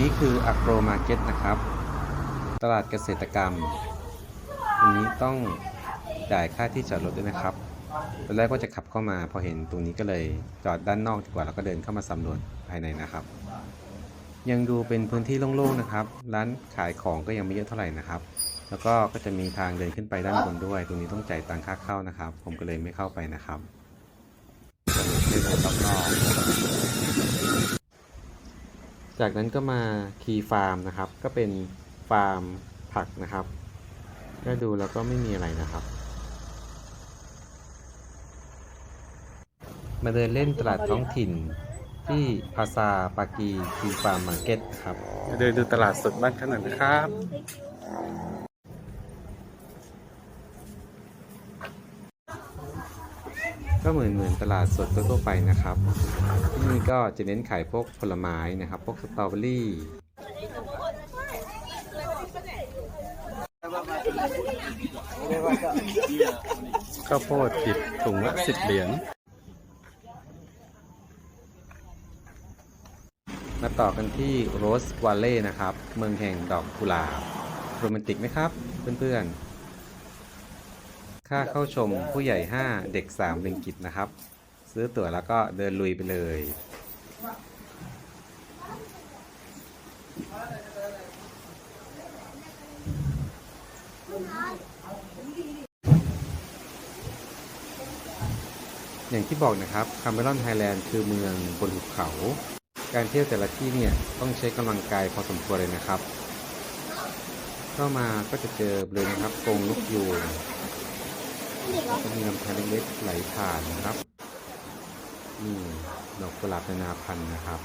นี้คืออ g โ o มาร์เก็ตนะครับ ตลาดเกษตรกรรม อันนี้ต้องจ่ายค่าที่จอดรถด้วยนะครับตอนแรกก็จะขับเข้ามาพอเห็นตรงนี้ก็เลยจอดด้านนอกดีกว่าแล้วก็เดินเข้ามาสำรวจภายในนะครับ ยังดูเป็นพื้นที่โล่งๆนะครับ ร้านขายของก็ยังไม่เยอะเท่าไหร่นะครับ แล้วก็ก็จะมีทางเดินขึ้นไปด้านบนด้วย ตรงนี้ต้องจ่ายตังค่าเข้านะครับ ผมก็เลยไม่เข้าไปนะครับเดินไปรอบๆ จากนั้นก็มาคีฟาร์มนะครับ ก็เป็นฟาร์มผักนะครับ ก็ดูแล้วก็ไม่มีอะไรนะครับ มาเดินเล่นตลาดท้องถิ่นที่ภาษาปากีคีฟาร์มมาร์เก็ตครับ เดินดูตลาดสดบ้านขนาดนะครับ ก็เหมือนเหมือนตลาดสดทั่วๆไปนะครับ ที่นี่ก็จะเน้นขายพวกผลไม้นะครับ พวกสตรอเบอรี่ข้าวโพดดิบถุงละสิบเหรียญมาต่อกันที่โรสวาเล่นะครับ เมืองแห่งดอกกุหลาบโรแมนติกไหมครับ เพื่อนๆ ค่าเข้าชมผู้ใหญ่ 5 เด็ก3ริงกิตนะครับ ซื้อตั๋วแล้วก็เดินลุยไปเลย อย่างที่บอกนะครับคาเมรอนไทยแลนด์คือเมืองบนหุบเขา การเที่ยวแต่ละที่เนี่ยต้องใช้กำลังกายพอสมควรเลยนะครับ เข้ามาก็จะเจอเลยนะครับกรงนกยูง ก็มีลำธารเล็กๆไหลผ่านนะครับนี่ดอกกุหลาบนานาพันธุ์นะครับ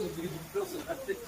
Yo, you're the person I think.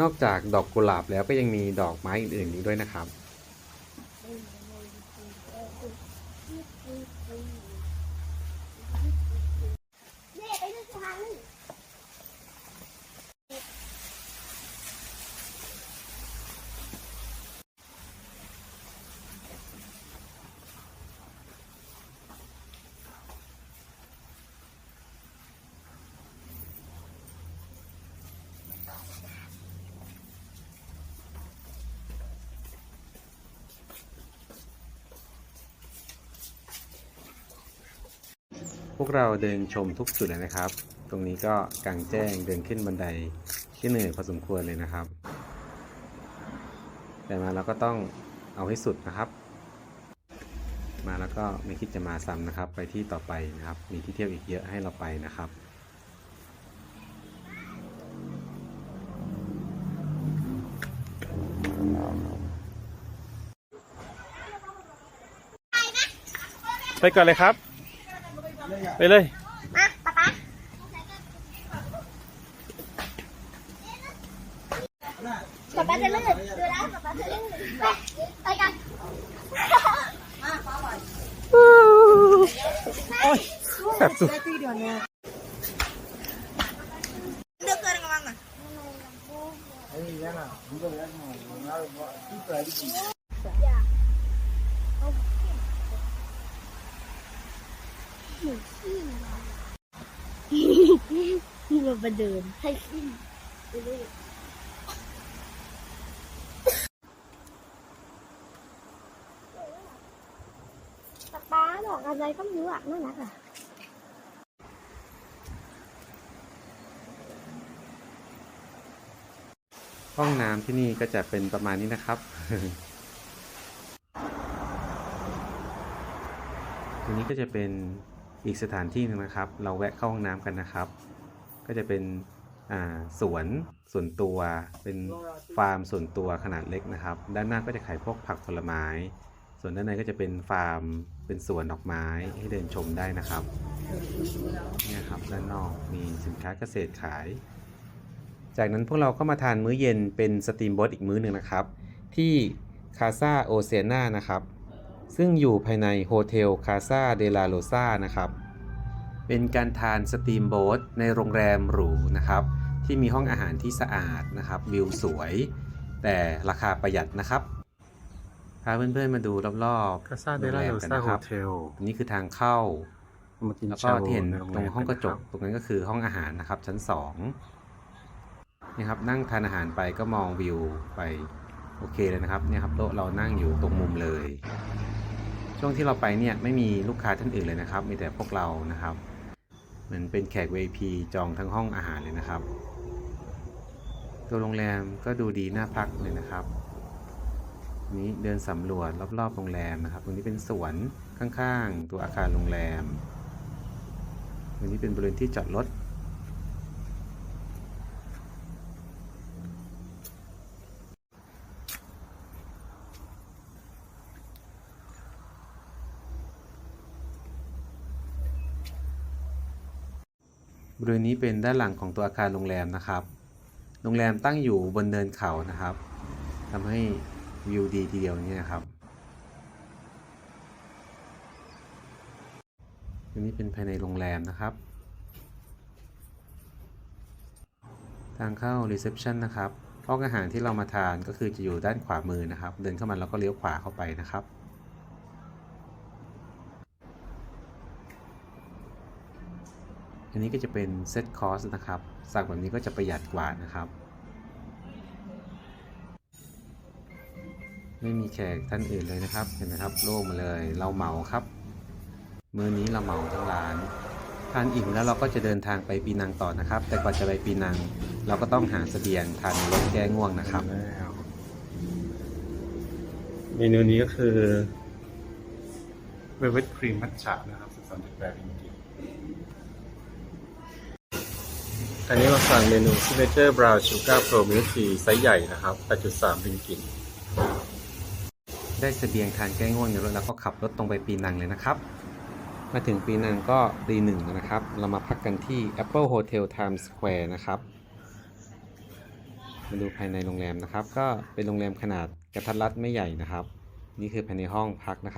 นอกจากดอกกุหลาบแล้วก็ยังมีดอกไม้อื่นๆอีกด้วยนะครับ พวกเราเดินชมทุกจุดเลยนะครับ ตรงนี้ก็กางแจ้งเดินขึ้นบันไดที่เหนื่อยพอสมควรเลยนะครับ แต่มาเราก็ต้องเอาให้สุดนะครับ มาแล้วก็ไม่คิดจะมาซ้ำนะครับ ไปที่ต่อไปนะครับ มีที่เที่ยวอีกเยอะให้เราไปนะครับไปก่อนเลยครับ ไปเลย มาป๊าป๊าป๊าป๊าจะลื่นดูแล้วป๊าป๊าจะลื่นไปไปกันแบบสุดเดือดเกินกำลังอะ เถึงขี้นี่มันประเดิมให้ขี้ไปเลยป๊าป๊าดอกอะไรก็ไม่รู้อะน่ารักอะห้องน้ำที่นี่ก็จะเป็นประมาณนี้นะครับทีนี้ก็จะเป็น อีกสถานที่หนึงนะครับ เราแวะเข้าห้องน้ำกันนะครับ ก็จะเป็นสวนส่วนตัวเป็นฟาร์มส่วนตัวขนาดเล็กนะครับ ด้านหน้าก็จะขายพวกผักผลไม้ ส่วนด้านในก็จะเป็นฟาร์มเป็นสวนดอกไม้ให้เดินชมได้นะครับนี่ครับด้านนอกมีสินค้าเกษตรขาย จากนั้นพวกเราก็มาทานมื้อเย็นเป็นสตรีมบ๊ทอีกมื้อหนึ่งนะครับ ที่คาซาโอเซียนานะครับ ซึ่งอยู่ภายในโฮเทลคาซาเดลาโรซานะครับ เป็นการทานสตรีมโบ๊ทในโรงแรมหรูนะครับ ที่มีห้องอาหารที่สะอาดนะครับวิวสวย แต่ราคาประหยัดนะครับพาเพื่อนๆมาดูรอบๆคาซาเดโรงลาแรมโรกันซานะโฮครับเทลอันนี้คือทางเข้ามากินแล้วก็ชาบูที่เห็นในโตรงห้องกระจกแมตรงนั้นก็คือห้องอาหารนะครับ ชั้นสองนี่ครับนั่งทานอาหารไปก็มองวิวไปโอเคเลยนะครับเนี่ยครับโต๊ะเรานั่งอยู่ตรงมุมเลย ช่วงที่เราไปเนี่ยไม่มีลูกค้าท่านอื่นเลยนะครับ มีแต่พวกเรานะครับ เหมือนเป็นแขก VIP จองทั้งห้องอาหารเลยนะครับ ตัวโรงแรมก็ดูดีน่าพักเลยนะครับ นี้เดินสำรวจรอบๆโรงแรมนะครับ ตรงนี้เป็นสวนข้างๆ ตัวอาคารโรงแรมตรงนี้เป็นบริเวณที่จอดรถ บริเวณนี้เป็นด้านหลังของตัวอาคารโรงแรมนะครับ โรงแรมตั้งอยู่บนเนินเขานะครับทำให้วิวดีทีเดียวนี่ยครับอันนี้เป็นภายในโรงแรมนะครับ ทางเข้า reception นะครับห้องอาหารที่เรามาทานก็คือจะอยู่ด้านขวามือนะครับ เดินเข้ามาแล้วก็เลี้ยวขวาเข้าไปนะครับ อันนี้ก็จะเป็นเซตคอร์สนะครับสั่งแบบนี้ก็จะประหยัดกว่านะครับ ไม่มีแขกท่านอื่นเลยนะครับ เห็นไหมครับ โล่งมาเลยเราเหมาครับ มื้อนี้เราเหมาทั้งร้านทานอิ่มแล้วเราก็จะเดินทางไปปีนังต่อนะครับ แต่ก่อนจะไปปีนัง เราก็ต้องหาเสบียงทานรถแก้ง่วงนะครับ เมนูนี้ก็คือเวลเวทครีมมัทฉะนะครับ13.8ริงกิต อันนี้เราสั่งเมนู Signature Brown Sugar Pro Milk Tea ไซส์ใหญ่นะครับ 8.3ริงกิตได้เสบียงทานแก้ง่วงในรถแล้วก็ขับรถตรงไปปีนังเลยนะครับ มาถึงปีนังก็ตีหนึ่งนะครับ เรามาพักกันที่ Apple Hotel Times Square นะครับมาดูภายในโรงแรมนะครับ ก็เป็นโรงแรมขนาดกระทัดรัดไม่ใหญ่นะครับ นี่คือภายในห้องพักนะครับ